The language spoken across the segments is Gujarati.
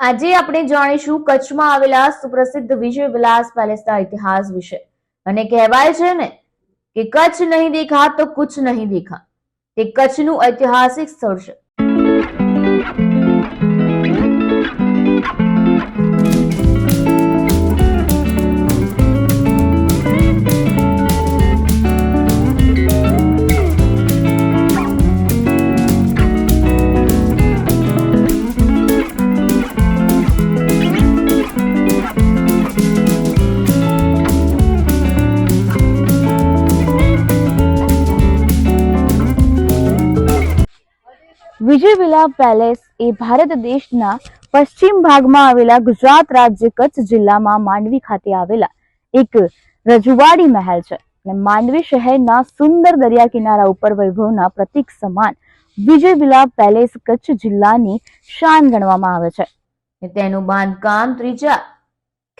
આજે આપણે જાણીશું કચ્છમાં આવેલા સુપ્રસિદ્ધ વિજય વિલાસ પેલેસના ઇતિહાસ વિશે. અને કહેવાય છે ને કે કચ્છ નહીં દેખા તો કુછ નહીં દેખા. તે કચ્છનું ઐતિહાસિક સ્થળ છે. વિજયવિલા પેલેસ એ ભારત દેશના પશ્ચિમ ભાગમાં આવેલા ગુજરાત રાજ્ય કચ્છ જિલ્લામાં માંડવી ખાતે આવેલા એક રજવાડી મહેલ છે. અને માંડવી શહેરના સુંદર દરિયા કિનારા ઉપર વૈભવના પ્રતીક સમાન વિજયવિલા પેલેસ કચ્છ જિલ્લાની શાન ગણવામાં આવે છે. તેનું બાંધકામ ત્રીજા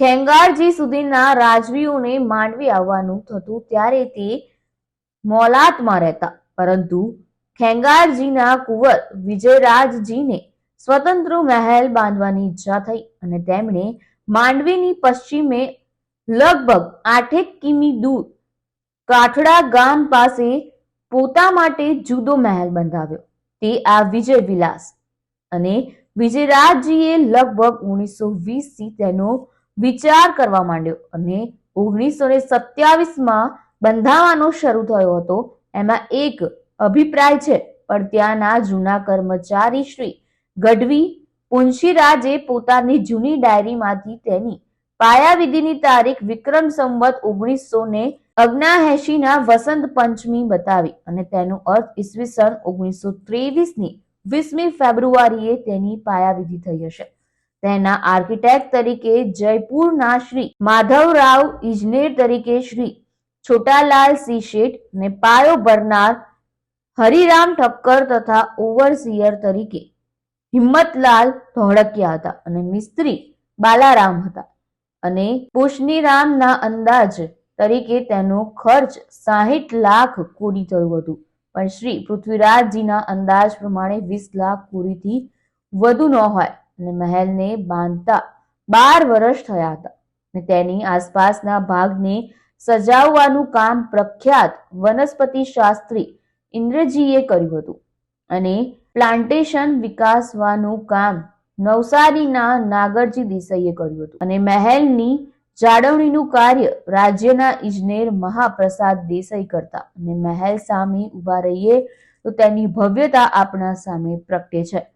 ખેંગારજી સુધીના રાજવીઓને માંડવી આવવાનું થતું ત્યારે તે મોલાતમાં રહેતા, પરંતુ ખેંગારજીના કુંવર વિજયરાજજીને સ્વતંત્ર મહેલ બાંધવાની ઈચ્છા થઈ અને તેમણે માંડવીની પશ્ચિમે લગભગ આઠેક કિમી દૂર કાઠડા ગામ પાસે પોતા માટે જુદો મહેલ બંધાવ્યો. તે આ વિજય વિલાસ અને વિજયરાજજીએ લગભગ ઓગણીસો વીસથી તેનો વિચાર કરવા માંડ્યો અને ઓગણીસો ને સત્યાવીસમાં બંધાવાનો શરૂ થયો હતો. એમાં એક અભિપ્રાય છે. પણ ત્યાંના જૂના કર્મચારી શ્રી ગઢવી પુંશીરાજે પોતાની જૂની ડાયરીમાંથી તેની પાયાવિધિની તારીખ વિક્રમ સંવત ઓગણીસો ને અગ્નાએંશીના વસંત પંચમી બતાવી અને તેનો અર્થ ઈસવીસન ઓગણીસો ત્રેવીસની વીસમી ફેબ્રુઆરીએ તેની પાયાવિધિ થઈ હશે. તેના આર્કિટેક્ટ તરીકે જયપુરના શ્રી માધવરાવ ઇજનેર તરીકે શ્રી છોટાલાલ સી શેઠ ને પાયો ભરનાર હરિરામ ઠક્કર તથા ઓવરસિયર તરીકે હિંમતલાલ ધોળકિયા હતા અને મિસ્ત્રી બાલારામ હતા. અને પુષ્નીરામના અંદાજ તરીકે તેનો ખર્ચ સાહીઠ લાખ કોડી થયું હતું. પણ શ્રી પૃથ્વીરાજજીના અંદાજ પ્રમાણે વીસ લાખ કોડીથી વધુ ન હોય અને મહેલને બાંધતા બાર વર્ષ થયા હતા. અને તેની આસપાસના ભાગને સજાવવાનું કામ પ્રખ્યાત વનસ્પતિ શાસ્ત્રી ઇન્દ્રજીએ કર્યું હતું અને પ્લાન્ટેશન વિકાસવાનું કામ નવસારીના નાગરજી દેસાઈએ કર્યું હતું અને મહેલની જાળવણીનું કાર્ય રાજ્યના ઇજનેર મહાપ્રસાદ દેસાઈ કરતા અને મહેલ સામે ઊભા રહીએ તો તેની ભવ્યતા આપણા સામે પ્રગટે છે.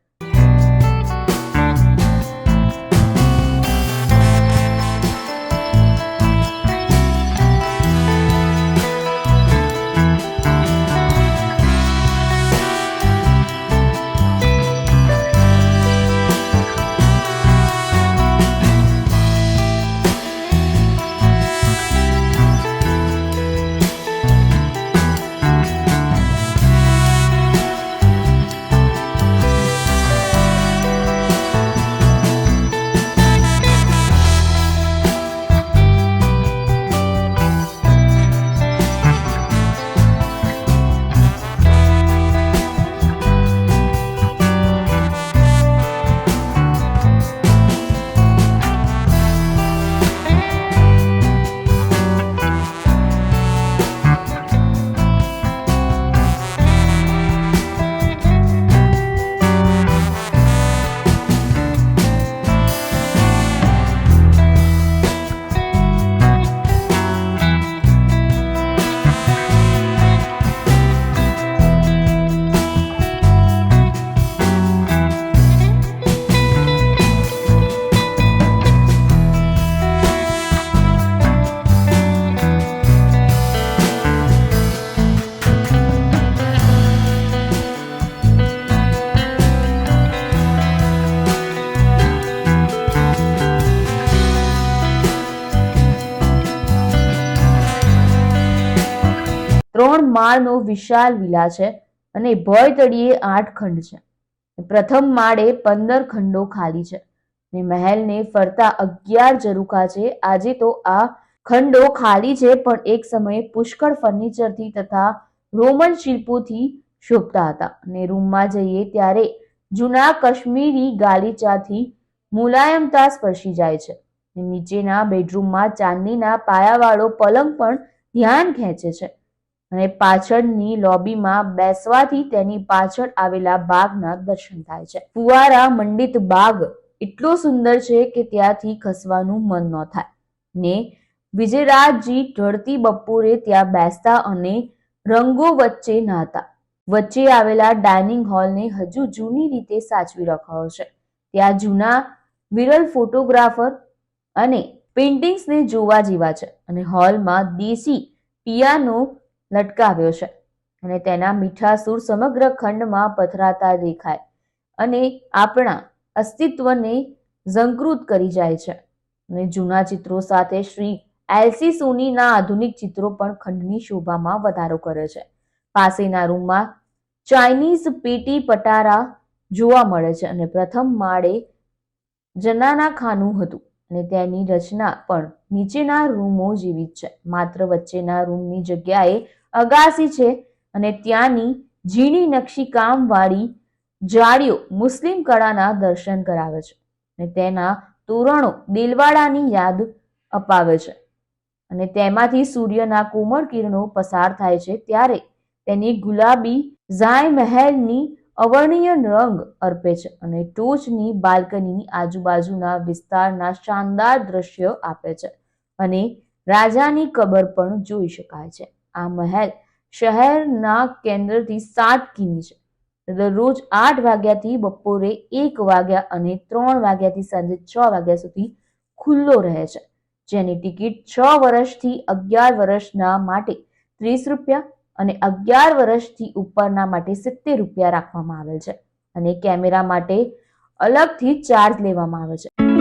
ત્રણ માળનો વિશાળ વિલા છે અને ભય તળિયે આઠ ખંડ છે. પ્રથમ માળે પંદર ખંડો ખાલી છે. ને મહેલને ફરતા અગિયાર ઝરૂખા છે. આજે તો આ ખંડો ખાલી છે, પણ એક સમયે પુષ્કળ ફર્નિચરથી તથા રોમન શિલ્પોથી શોભતા હતા. અને રૂમમાં જઈએ ત્યારે જૂના કાશ્મીરી ગાલીચાથી મુલાયમતા સ્પર્શી જાય છે. નીચેના બેડરૂમમાં ચાંદીના પાયાવાળો પલંગ પણ ધ્યાન ખેંચે છે. અને પાછળની લોબીમાં બેસવાથી તેની પાછળ આવેલા બાગના દર્શન થાય છે. ફુવારા મંડિત બાગ એટલો સુંદર છે કે ત્યાંથી ખસવાનું મન ન થાય. ને વિજયરાજજી ઢળતી બપોરે ત્યાં બેસતા અને રંગો વચ્ચે નહાતા. વચ્ચે આવેલા ડાઇનિંગ હોલને હજુ જૂની રીતે સાચવી રખાયો છે. ત્યાં જૂના વિરલ ફોટોગ્રાફર અને પેઇન્ટિંગ્સને જોવા જેવા છે અને હોલમાં દેશી પિયાનો લટકાવ્યો છે અને તેના મીઠા સૂર સમગ્ર ખંડમાં પથરાતા દેખાય અને આપણા અસ્તિત્વને ઝંકૃત કરી જાય છે. અને જૂના ચિત્રો સાથે શ્રી એલસી સોનીના આધુનિક ચિત્રો પણ ખંડની શોભામાં વધારો કરે છે. પાસેના રૂમમાં ચાઇનીઝ પેટી પટારા જોવા મળે છે અને પ્રથમ માળે જનાના ખાનું હતું અને તેની રચના પણ નીચેના રૂમો જેવી જ છે. માત્ર વચ્ચેના રૂમની જગ્યાએ અગાસી છે અને ત્યાંની ઝીણી નકશીકામવાળી જાળીઓ મુસ્લિમ કળાના દર્શન કરાવે છે અને તેના તોરણો દિલવાડાની યાદ અપાવે છે. અને તેમાંથી સૂર્યના કોમળ કિરણો પસાર થાય છે ત્યારે તેની ગુલાબી ઝાય મહેલની અવર્ણીય રંગ અર્પે છે અને ટોચની બાલ્કની આજુબાજુના વિસ્તારના શાનદાર દ્રશ્ય આપે છે અને રાજાની કબર પણ જોઈ શકાય છે. આ મહેલ શહેરના કેન્દ્રથી સાત કિમી છે. દરરોજ આઠ વાગ્યાથી બપોરે એક વાગ્યા અને ત્રણ વાગ્યાથી સાંજે છ વાગ્યા સુધી ખુલ્લો રહે છે. જેની ટિકિટ છ વર્ષથી અગિયાર વર્ષના માટે ત્રીસ રૂપિયા અને અગિયાર વર્ષથી ઉપરના માટે સિત્તેર રૂપિયા રાખવામાં આવેલ છે અને કેમેરા માટે અલગથી ચાર્જ લેવામાં આવે છે.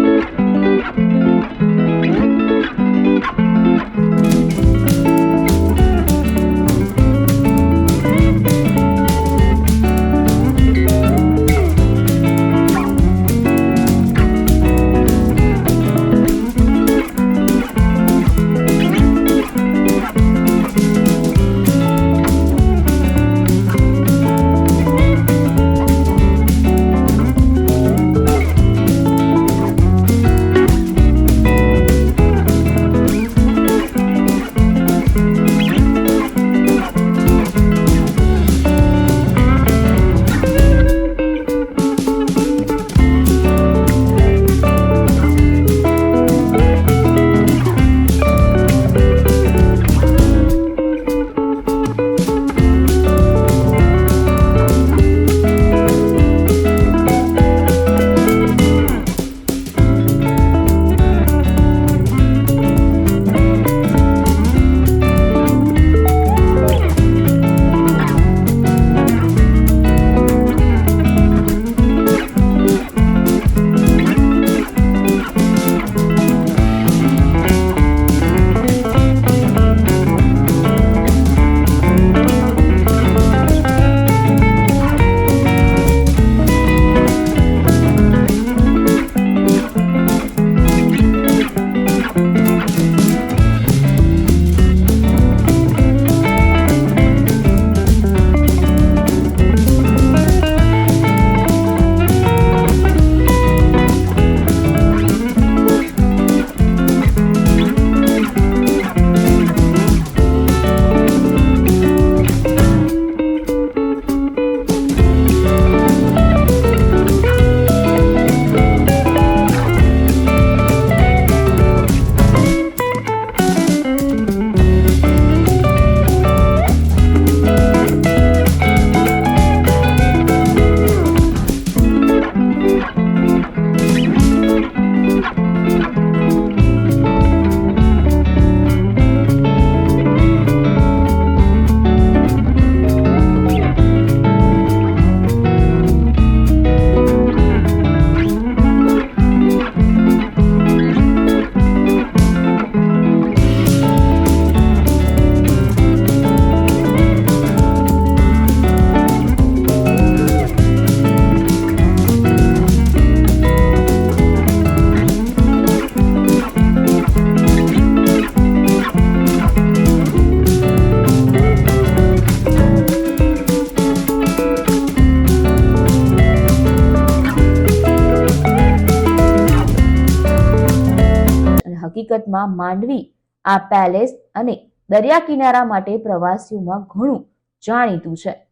હકીકતમાં માંડવી આ પેલેસ અને દરિયા કિનારા માટે પ્રવાસીઓમાં ઘણું જાણીતું છે.